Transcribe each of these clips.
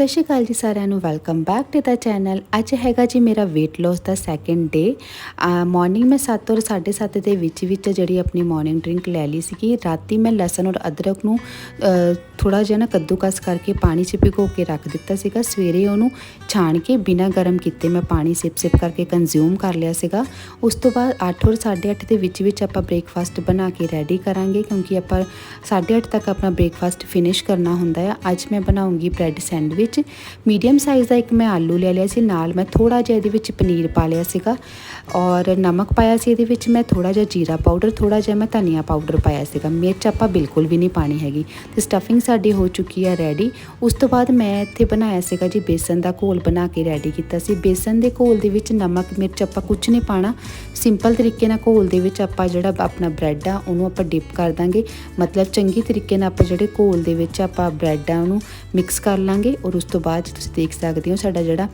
ਸਤਿ ਸ਼੍ਰੀ ਅਕਾਲ ਜੀ ਸਾਰਿਆਂ ਨੂੰ welcome back to the channel ਅੱਜ ਹੈਗਾ ਜੀ ਮੇਰਾ weight loss ਦਾ ਸੈਕਿੰਡ ਡੇ ਮਾਰਨਿੰਗ ਮੈਂ 7 ਔਰ 7:30 ਦੇ ਵਿੱਚ ਵਿੱਚ ਜਿਹੜੀ ਆਪਣੀ ਮਾਰਨਿੰਗ ਡਰਿੰਕ ਲੈ ਲਈ ਸੀਗੀ। ਰਾਤੀ ਮੈਂ ਲਸਣ ਔਰ ਅਦਰਕ ਨੂੰ ਥੋੜਾ ਜਿਹਾ ਨਾ ਕੱਦੂਕਸ ਕਰਕੇ ਪਾਣੀ 'ਚ ਭਿਗੋ ਕੇ ਰੱਖ ਦਿੱਤਾ ਸੀਗਾ। ਸਵੇਰੇ ਉਹਨੂੰ ਛਾਣ ਕੇ ਬਿਨਾਂ ਗਰਮ ਕੀਤੇ ਮੈਂ ਪਾਣੀ ਸਿਪ ਸਿਪ ਕਰਕੇ ਕੰਜ਼ਿਊਮ ਕਰ ਲਿਆ ਸੀਗਾ। ਉਸ ਤੋਂ ਬਾਅਦ 8 ਔਰ 8:30 ਦੇ ਵਿੱਚ ਵਿੱਚ ਆਪਾਂ ਬ੍ਰੇਕਫਾਸਟ ਬਣਾ ਕੇ ਰੈਡੀ ਕਰਾਂਗੇ ਕਿਉਂਕਿ ਆਪਾਂ 8:30 ਤੱਕ ਆਪਣਾ ਬ੍ਰੇਕਫਾਸਟ ਫਿਨਿਸ਼ ਕਰਨਾ ਹੁੰਦਾ ਆ। ਅੱਜ ਮੈਂ ਬਣਾਉਂਗੀ ਬ੍ਰੈਡ ਸੈਂਡਵਿਚ ਮੀਡੀਅਮ ਸਾਈਜ਼ ਦਾ ਇੱਕ ਮੈਂ ਆਲੂ ਲੈ ਲਿਆ ਸੀ, ਨਾਲ ਮੈਂ ਥੋੜਾ ਜਿਹਾ ਇਹਦੇ ਵਿੱਚ ਪਨੀਰ ਪਾ ਲਿਆ ਸੀਗਾ ਔਰ ਨਮਕ ਪਾਇਆ ਸੀ ਇਹਦੇ ਵਿੱਚ, ਮੈਂ ਥੋੜਾ ਜਿਹਾ ਜੀਰਾ ਪਾਊਡਰ ਥੋੜਾ ਜਿਹਾ ਮੈਂ ਧਨੀਆ ਪਾਊਡਰ ਪਾਇਆ ਸੀਗਾ। ਮਿਰਚ ਆਪਾਂ ਬਿਲਕੁਲ ਵੀ ਨਹੀਂ ਪਾਣੀ ਹੈਗੀ ਤੇ ਸਟਫਿੰਗ ਸਾਡੀ ਹੋ ਚੁੱਕੀ ਹੈ ਰੈਡੀ ਉਸ ਤੋਂ ਬਾਅਦ ਮੈਂ ਇੱਥੇ ਬਣਾਇਆ ਸੀਗਾ ਜੀ ਬੇਸਨ ਦਾ ਘੋਲ ਬਣਾ ਕੇ ਰੈਡੀ ਕੀਤਾ ਸੀ। ਬੇਸਨ ਦੇ ਘੋਲ ਦੇ ਵਿੱਚ ਨਮਕ, ਮਿਰਚ ਆਪਾਂ ਕੁਝ ਨਹੀਂ ਪਾਣਾ। ਸਿੰਪਲ ਤਰੀਕੇ ਨਾਲ ਘੋਲ ਦੇ ਵਿੱਚ ਆਪਾਂ ਜਿਹੜਾ ਆਪਣਾ ਬ੍ਰੈਡ ਆ, ਉਹਨੂੰ ਆਪਾਂ ਡਿਪ ਕਰ ਦਾਂਗੇ। ਮਤਲਬ ਚੰਗੀ ਤਰੀਕੇ ਨਾਲ ਆਪਾਂ ਜਿਹੜੇ ਘੋਲ ਦੇ ਵਿੱਚ ਆਪਾਂ ਬ੍ਰੈਡ ਆ, ਉਹਨੂੰ ਮਿਕਸ ਕਰ ਲਾਂਗੇ ਔਰ ਉਸ ਤੋਂ ਬਾਅਦ ਤੁਸੀਂ ਦੇਖ ਸਕਦੇ ਹੋ ਸਾਡਾ ਜਿਹੜਾ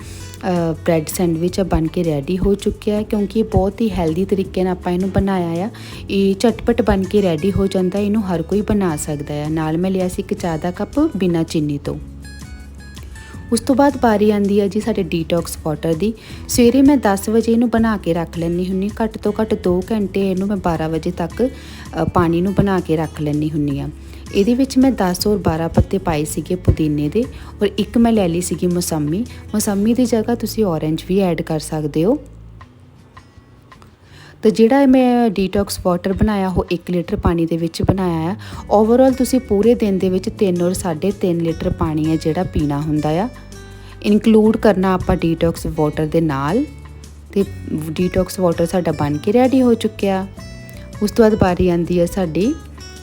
ਬ੍ਰੈਡ ਸੈਂਡਵਿਚ ਆ, ਬਣ ਕੇ ਰੈਡੀ ਹੋ ਚੁੱਕਿਆ ਹੈ ਕਿਉਂਕਿ ਇਹ ਬਹੁਤ ਹੀ ਹੈਲਦੀ ਤਰੀਕੇ ਨਾਲ ਆਪਾਂ ਇਹਨੂੰ ਬਣਾਇਆ ਆ। ਇਹ ਝਟਪਟ ਬਣ ਕੇ ਰੈਡੀ ਹੋ ਜਾਂਦਾ, ਇਹਨੂੰ ਹਰ ਕੋਈ ਬਣਾ ਸਕਦਾ ਹੈ ਨਾਲ ਮੈਂ ਲਿਆ ਸੀ ਇੱਕ ਚਾਹ ਦਾ ਕੱਪ ਬਿਨਾਂ ਚੀਨੀ ਤੋਂ। ਉਸ ਤੋਂ ਬਾਅਦ ਵਾਰੀ ਆਂਦੀ ਹੈ ਜੀ ਸਾਡੇ ਡੀਟੌਕਸ ਵਾਟਰ ਦੀ। ਸਵੇਰੇ ਮੈਂ 10 ਵਜੇ ਇਹਨੂੰ ਬਣਾ ਕੇ ਰੱਖ ਲੈਣੀ ਹੁੰਨੀ ਘੱਟ ਤੋਂ ਘੱਟ 2 ਘੰਟੇ ਇਹਨੂੰ ਮੈਂ 12 ਵਜੇ ਤੱਕ ਪਾਣੀ ਨੂੰ ਬਣਾ ਕੇ ਰੱਖ ਲੈਣੀ ਹੁੰਨੀ ਆ। ਇਹਦੇ ਵਿੱਚ ਮੈਂ 10 ਔਰ 12 ਪੱਤੇ ਪਾਏ ਸੀਗੇ ਪੁਦੀਨੇ ਦੇ ਔਰ ਇੱਕ ਮੈਂ ਲੈ ਲਈ ਸੀਗੀ ਮੌਸਮੀ। ਮੌਸਮੀ ਦੀ ਜਗ੍ਹਾ ਤੁਸੀਂ ਔਰੇਂਜ ਵੀ ਐਡ ਕਰ ਸਕਦੇ ਹੋ। ਤੇ ਜਿਹੜਾ ਮੈਂ ਡੀਟੌਕਸ ਵਾਟਰ ਬਣਾਇਆ, ਉਹ 1 ਲੀਟਰ ਪਾਣੀ ਦੇ ਵਿੱਚ ਬਣਾਇਆ ਆ। ਓਵਰਆਲ ਤੁਸੀਂ ਪੂਰੇ ਦਿਨ ਦੇ ਵਿੱਚ 3 ਔਰ 3.5 ਲੀਟਰ ਪਾਣੀ ਹੈ ਜਿਹੜਾ ਪੀਣਾ ਹੁੰਦਾ ਆ। ਇਨਕਲੂਡ ਕਰਨਾ ਆਪਾਂ ਡੀਟੌਕਸ ਵਾਟਰ ਦੇ ਨਾਲ। ਤੇ ਡੀਟੌਕਸ ਵਾਟਰ ਸਾਡਾ ਬਣ ਕੇ ਰੈਡੀ ਹੋ ਚੁੱਕਿਆ। ਉਸ ਤੋਂ ਬਾਅਦ ਬਾਰੀ ਆਂਦੀ ਹੈ ਸਾਡੀ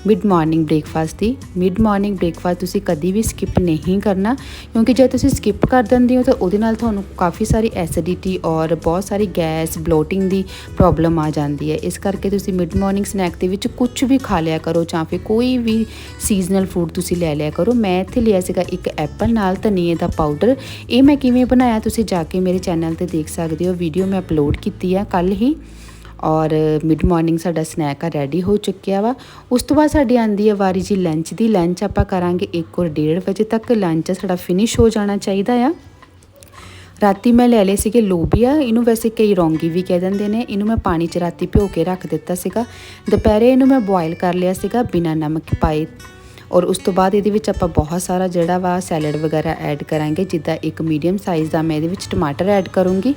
ਮਿਡ ਮਾਰਨਿੰਗ ਬ੍ਰੇਕਫਾਸਟ ਦੀ। ਮਿਡ ਮਾਰਨਿੰਗ ਬ੍ਰੇਕਫਾਸਟ ਤੁਸੀਂ ਕਦੀ ਵੀ ਸਕਿਪ ਨਹੀਂ ਕਰਨਾ, ਕਿਉਂਕਿ ਜੇ ਤੁਸੀਂ ਸਕਿਪ ਕਰ ਦਿੰਦੇ ਹੋ ਤਾਂ ਉਹਦੇ ਨਾਲ ਤੁਹਾਨੂੰ ਕਾਫੀ ਸਾਰੀ ਐਸਿਡਿਟੀ ਔਰ ਬਹੁਤ ਸਾਰੀ ਗੈਸ ਬਲੋਟਿੰਗ ਦੀ ਪ੍ਰੋਬਲਮ ਆ ਜਾਂਦੀ ਹੈ। ਇਸ ਕਰਕੇ ਤੁਸੀਂ ਮਿਡ ਮਾਰਨਿੰਗ ਸਨੈਕ ਦੇ ਵਿੱਚ ਕੁਝ ਵੀ ਖਾ ਲਿਆ ਕਰੋ ਜਾਂ ਫਿਰ ਕੋਈ ਵੀ ਸੀਜ਼ਨਲ ਫੂਡ ਤੁਸੀਂ ਲੈ ਲਿਆ ਕਰੋ। ਮੈਂ ਇੱਥੇ ਲਿਆ ਸੀਗਾ ਇੱਕ ਐਪਲ ਨਾਲ ਧਨੀਏ ਦਾ ਪਾਊਡਰ ਇਹ ਮੈਂ ਕਿਵੇਂ ਬਣਾਇਆ ਤੁਸੀਂ ਜਾ ਕੇ ਮੇਰੇ ਚੈਨਲ ਤੇ ਦੇਖ ਸਕਦੇ ਹੋ। ਵੀਡੀਓ ਮੈਂ ਅਪਲੋਡ ਕੀਤੀ ਆ ਕੱਲ ਹੀ। ਔਰ ਮਿਡ ਮਾਰਨਿੰਗ ਸਾਡਾ ਸਨੈਕ ਆ ਰੈਡੀ ਹੋ ਚੁੱਕਿਆ ਵਾ। ਉਸ ਤੋਂ ਬਾਅਦ ਸਾਡੀ ਆਂਦੀ ਹੈ ਵਾਰੀ ਜੀ ਲੰਚ ਦੀ। ਲੰਚ ਆਪਾਂ ਕਰਾਂਗੇ 1 ਔਰ 1:30 ਵਜੇ ਤੱਕ। ਲੰਚ ਸਾਡਾ ਫਿਨਿਸ਼ ਹੋ ਜਾਣਾ ਚਾਹੀਦਾ ਆ। ਰਾਤੀ ਮੈਂ ਲੈ ਲਏ ਸੀਗੇ ਲੋਬੀਆ ਇਹਨੂੰ ਵੈਸੇ ਕਈ ਰੌਂਗੀ ਵੀ ਕਹਿ ਦਿੰਦੇ ਨੇ। ਇਹਨੂੰ ਮੈਂ ਪਾਣੀ 'ਚ ਰਾਤੀ ਭਿਓ ਕੇ ਰੱਖ ਦਿੱਤਾ ਸੀਗਾ। ਦੁਪਹਿਰੇ ਇਹਨੂੰ ਮੈਂ ਬੋਇਲ ਕਰ ਲਿਆ ਸੀਗਾ ਬਿਨਾਂ ਨਮਕ ਪਾਏ। ਔਰ ਉਸ ਤੋਂ ਬਾਅਦ ਇਹਦੇ ਵਿੱਚ ਆਪਾਂ ਬਹੁਤ ਸਾਰਾ ਜਿਹੜਾ ਵਾ ਸੈਲਡ ਵਗੈਰਾ ਐਡ ਕਰਾਂਗੇ, ਜਿੱਦਾਂ ਇੱਕ ਮੀਡੀਅਮ ਸਾਈਜ਼ ਦਾ ਮੈਂ ਇਹਦੇ ਵਿੱਚ ਟਮਾਟਰ ਐਡ ਕਰੂੰਗੀ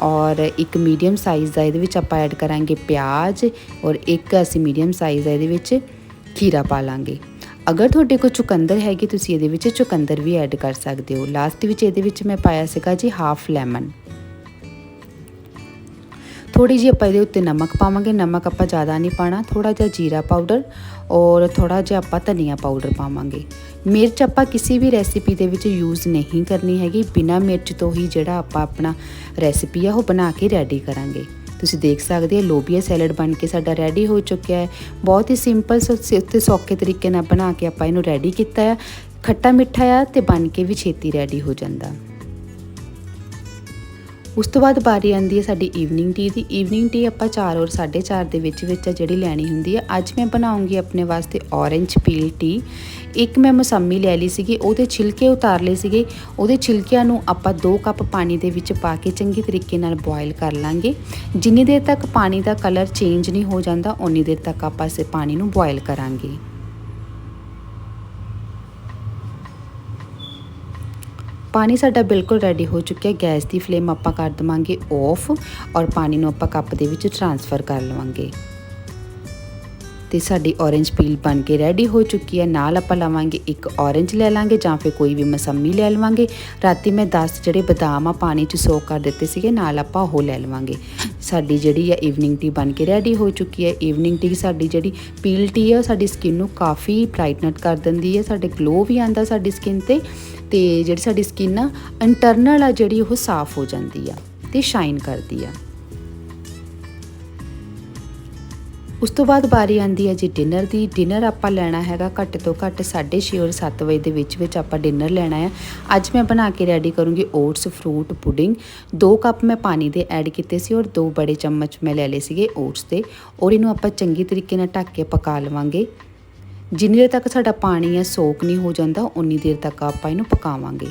ਔਰ ਇੱਕ ਮੀਡੀਅਮ ਸਾਈਜ਼ ਦਾ ਇਹਦੇ ਵਿੱਚ ਆਪਾਂ ਐਡ ਕਰਾਂਗੇ ਪਿਆਜ਼ ਔਰ ਇੱਕ ਅਸੀਂ ਮੀਡੀਅਮ ਸਾਈਜ਼ ਦਾ ਇਹਦੇ ਵਿੱਚ ਖੀਰਾ ਪਾ ਲਾਂਗੇ। ਅਗਰ ਤੁਹਾਡੇ ਕੋਲ ਚੁਕੰਦਰ ਹੈਗੀ, ਤੁਸੀਂ ਇਹਦੇ ਵਿੱਚ ਚੁਕੰਦਰ ਵੀ ਐਡ ਕਰ ਸਕਦੇ ਹੋ। ਲਾਸਟ ਵਿੱਚ ਇਹਦੇ ਵਿੱਚ ਮੈਂ ਪਾਇਆ ਸੀਗਾ ਜੀ ਹਾਫ ਲੈਮਨ ਥੋੜੀ ਜਿਹੀ ਆਪਾਂ ਇਹਦੇ ਉੱਤੇ ਨਮਕ ਪਾਵਾਂਗੇ। ਨਮਕ ਆਪਾਂ ਜ਼ਿਆਦਾ ਨਹੀਂ ਪਾਣਾ ਥੋੜਾ ਜਿਹਾ ਜੀਰਾ ਪਾਊਡਰ ਔਰ ਥੋੜਾ ਜਿਹਾ ਆਪਾਂ ਧਨੀਆ ਪਾਊਡਰ ਪਾਵਾਂਗੇ। ਮਿਰਚ ਆਪਾਂ ਕਿਸੇ ਵੀ ਰੈਸਿਪੀ ਦੇ ਵਿੱਚ ਯੂਜ਼ ਨਹੀਂ ਕਰਨੀ ਹੈਗੀ। ਬਿਨਾ ਮਿਰਚ ਤੋਂ ਹੀ ਜਿਹੜਾ ਆਪਾਂ ਆਪਣਾ ਰੈਸਿਪੀ ਆ, ਉਹ ਬਣਾ ਕੇ ਰੈਡੀ ਕਰਾਂਗੇ। ਤੁਸੀਂ ਦੇਖ ਸਕਦੇ ਹੋ, ਲੋਬੀਆ ਸੈਲਡ ਬਣ ਕੇ ਸਾਡਾ ਰੈਡੀ ਹੋ ਚੁੱਕਿਆ ਹੈ। ਬਹੁਤ ਹੀ ਸਿੰਪਲ ਤੇ ਸੌਖੇ ਤਰੀਕੇ ਨਾਲ ਬਣਾ ਕੇ ਆਪਾਂ ਇਹਨੂੰ ਰੈਡੀ ਕੀਤਾ ਹੈ। ਖੱਟਾ ਮਿੱਠਾ ਆ ਤੇ ਬਣ ਕੇ ਵੀ ਛੇਤੀ ਰੈਡੀ ਹੋ ਜਾਂਦਾ। ਉਸ ਤੋਂ ਬਾਅਦ ਬਾਰੀ ਆਂਦੀ ਹੈ ਸਾਡੀ ਈਵਨਿੰਗ ਟੀ ਦੀ। ਈਵਨਿੰਗ ਟੀ ਆਪਾਂ 4 ਔਰ 4:30 ਦੇ ਵਿੱਚ ਵਿੱਚ ਜਿਹੜੀ ਲੈਣੀ ਹੁੰਦੀ ਹੈ। ਅੱਜ ਮੈਂ ਬਣਾਉਂਗੀ ਆਪਣੇ ਵਾਸਤੇ ਔਰੇਂਜ ਪੀਲ ਟੀ ਇੱਕ ਮੈਂ ਮਸੰਮੀ ਲੈ ਲਈ ਸੀਗੀ, ਉਹਦੇ ਛਿਲਕੇ ਉਤਾਰ ਲਏ ਸੀਗੇ। ਉਹਦੇ ਛਿਲਕਿਆਂ ਨੂੰ ਆਪਾਂ 2 ਕੱਪ ਪਾਣੀ ਦੇ ਵਿੱਚ ਪਾ ਕੇ ਚੰਗੀ ਤਰੀਕੇ ਨਾਲ ਬੋਇਲ ਕਰ ਲਾਂਗੇ। ਜਿੰਨੀ ਦੇਰ ਤੱਕ ਪਾਣੀ ਦਾ ਕਲਰ ਚੇਂਜ ਨਹੀਂ ਹੋ ਜਾਂਦਾ ਉਨੀ ਦੇਰ ਤੱਕ ਆਪਾਂ ਇਸੇ ਪਾਣੀ ਨੂੰ ਬੋਇਲ ਕਰਾਂਗੇ। ਪਾਣੀ ਸਾਡਾ ਬਿਲਕੁਲ ਰੈਡੀ ਹੋ ਚੁੱਕਿਆ ਗੈਸ ਦੀ ਫਲੇਮ ਆਪਾਂ ਕਰ ਦਵਾਂਗੇ ਆਫ ਔਰ ਪਾਣੀ ਨੂੰ ਆਪਾਂ ਕੱਪ ਦੇ ਵਿੱਚ ਟ੍ਰਾਂਸਫਰ ਕਰ ਲਵਾਂਗੇ। ਤੇ ਸਾਡੀ ਔਰੇਂਜ ਪੀਲ ਬਣ ਕੇ ਰੈਡੀ ਹੋ ਚੁੱਕੀ ਹੈ। ਨਾਲ ਆਪਾਂ ਲਵਾਂਗੇ ਇੱਕ ਔਰੇਂਜ ਲੈ ਲਾਂਗੇ ਜਾਂ ਫਿਰ ਕੋਈ ਵੀ ਮਸੰਮੀ ਲੈ ਲਵਾਂਗੇ। ਰਾਤੀ ਮੈਂ 10 ਜਿਹੜੇ ਬਦਾਮ ਆ ਪਾਣੀ 'ਚ ਸੋਕ ਕਰ ਦਿੱਤੇ ਸੀਗੇ, ਨਾਲ ਆਪਾਂ ਉਹ ਲੈ ਲਵਾਂਗੇ। ਸਾਡੀ ਜਿਹੜੀ ਹੈ ਈਵਨਿੰਗ ਟੀ ਬਣ ਕੇ ਰੈਡੀ ਹੋ ਚੁੱਕੀ ਹੈ। ਈਵਨਿੰਗ ਟੀ ਸਾਡੀ ਜਿਹੜੀ ਪੀਲ ਟੀ ਹੈ ਸਾਡੀ ਸਕਿਨ ਨੂੰ ਕਾਫੀ ਬ੍ਰਾਈਟਨਟ ਕਰ ਦਿੰਦੀ ਹੈ। ਸਾਡੇ ਗਲੋ ਵੀ ਆਂਦਾ ਸਾਡੀ ਸਕਿਨ ਤੇ ਤੇ ਜਿਹੜੀ ਸਾਡੀ ਸਕਿਨ ਆ ਇੰਟਰਨਲ ਆ ਜਿਹੜੀ ਉਹ ਸਾਫ਼ ਹੋ ਜਾਂਦੀ ਆ ਤੇ ਸ਼ਾਈਨ ਕਰਦੀ ਆ। ਉਸ ਤੋਂ ਬਾਅਦ ਬਾਰੀ ਆਂਦੀ ਹੈ ਜੀ ਡਿਨਰ ਦੀ। ਡਿਨਰ ਆਪਾਂ ਲੈਣਾ ਹੈਗਾ ਘੱਟ ਤੋਂ ਘੱਟ 6:30 ਔਰ 7 ਵਜੇ ਦੇ ਵਿੱਚ ਵਿੱਚ ਆਪਾਂ ਡਿਨਰ ਲੈਣਾ ਹੈ। ਅੱਜ ਮੈਂ ਬਣਾ ਕੇ ਰੈਡੀ ਕਰੂੰਗੀ ਓਟਸ ਫਰੂਟ ਪੁਡਿੰਗ 2 ਕੱਪ ਮੈਂ ਪਾਣੀ ਦੇ ਐਡ ਕੀਤੇ ਸੀ ਔਰ 2 ਬੜੇ ਚਮਚ ਮੈਂ ਲੈ ਲਏ ਸੀਗੇ ਓਟਸ ਦੇ। ਔਰ ਇਹਨੂੰ ਆਪਾਂ ਚੰਗੀ ਤਰੀਕੇ ਨਾਲ ਢੱਕ ਕੇ ਪਕਾ ਲਵਾਂਗੇ। ਜਿੰਨੀ ਦੇਰ ਤੱਕ ਸਾਡਾ ਪਾਣੀ ਹੈ ਸੋਕ ਨਹੀਂ ਹੋ ਜਾਂਦਾ ਉਨੀ ਦੇਰ ਤੱਕ ਆਪਾਂ ਇਹਨੂੰ ਪਕਾਵਾਂਗੇ।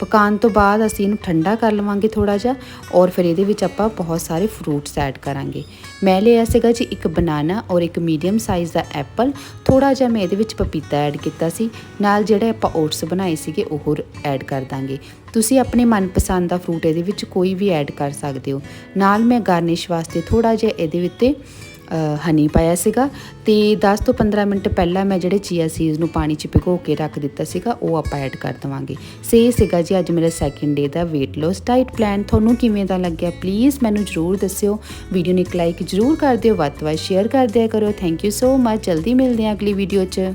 ਪਕਾਉਣ ਤੋਂ ਬਾਅਦ ਅਸੀਂ ਇਹਨੂੰ ਠੰਡਾ ਕਰ ਲਵਾਂਗੇ ਥੋੜਾ ਜਿਹਾ ਔਰ ਫਿਰ ਇਹਦੇ ਵਿੱਚ ਆਪਾਂ ਬਹੁਤ ਸਾਰੇ ਫਰੂਟਸ ਐਡ ਕਰਾਂਗੇ। ਮੈਂ ਲਿਆ ਸੀਗਾ ਜੀ ਇੱਕ ਬਨਾਨਾ ਔਰ ਇੱਕ ਮੀਡੀਅਮ ਸਾਈਜ਼ ਦਾ ਐਪਲ। ਥੋੜਾ ਜਿਹਾ ਮੈਂ ਇਹਦੇ ਵਿੱਚ ਪਪੀਤਾ ਐਡ ਕੀਤਾ ਸੀ। ਨਾਲ ਜਿਹੜੇ ਆਪਾਂ ਓਟਸ ਬਣਾਏ ਸੀਗੇ, ਉਹ ਐਡ ਕਰ ਦਾਂਗੇ। ਤੁਸੀਂ ਆਪਣੇ ਮਨਪਸੰਦ ਦਾ ਫਰੂਟ ਇਹਦੇ ਵਿੱਚ ਕੋਈ ਵੀ ਐਡ ਕਰ ਸਕਦੇ ਹੋ। ਨਾਲ ਮੈਂ ਗਾਰਨਿਸ਼ ਵਾਸਤੇ ਥੋੜਾ ਜਿਹਾ ਇਹਦੇ ਉੱਤੇ ਹਨੀ ਪਾਇਆ ਸੀਗਾ ਤੇ 10 ਤੋਂ 15 ਮਿੰਟ ਪਹਿਲਾਂ ਮੈਂ ਜਿਹੜੇ ਚੀਆ ਸੀਡਸ ਨੂੰ ਪਾਣੀ 'ਚ ਭਿਗੋ ਕੇ ਰੱਖ ਦਿੱਤਾ ਸੀਗਾ, ਉਹ ਆਪਾਂ ਐਡ ਕਰ ਦਵਾਂਗੇ। ਸੇ ਸੀਗਾ ਜੀ, ਅੱਜ ਮੇਰਾ ਸੈਕਿੰਡ ਡੇ ਦਾ weight loss ਡਾਈਟ ਪਲਾਨ ਤੁਹਾਨੂੰ ਕਿਵੇਂ ਦਾ ਲੱਗਿਆ ਪਲੀਜ਼ ਮੈਨੂੰ ਜਰੂਰ ਦੱਸਿਓ। ਵੀਡੀਓ ਨੂੰ ਇੱਕ ਲਾਈਕ ਜਰੂਰ ਕਰ ਦਿਓ, ਵੱਧ ਤੋਂ ਵੱਧ ਸ਼ੇਅਰ ਕਰ ਦਿਆ ਕਰੋ। ਥੈਂਕ ਯੂ ਸੋ ਮਚ ਜਲਦੀ ਮਿਲਦੇ ਹਾਂ ਅਗਲੀ ਵੀਡੀਓ 'ਚ।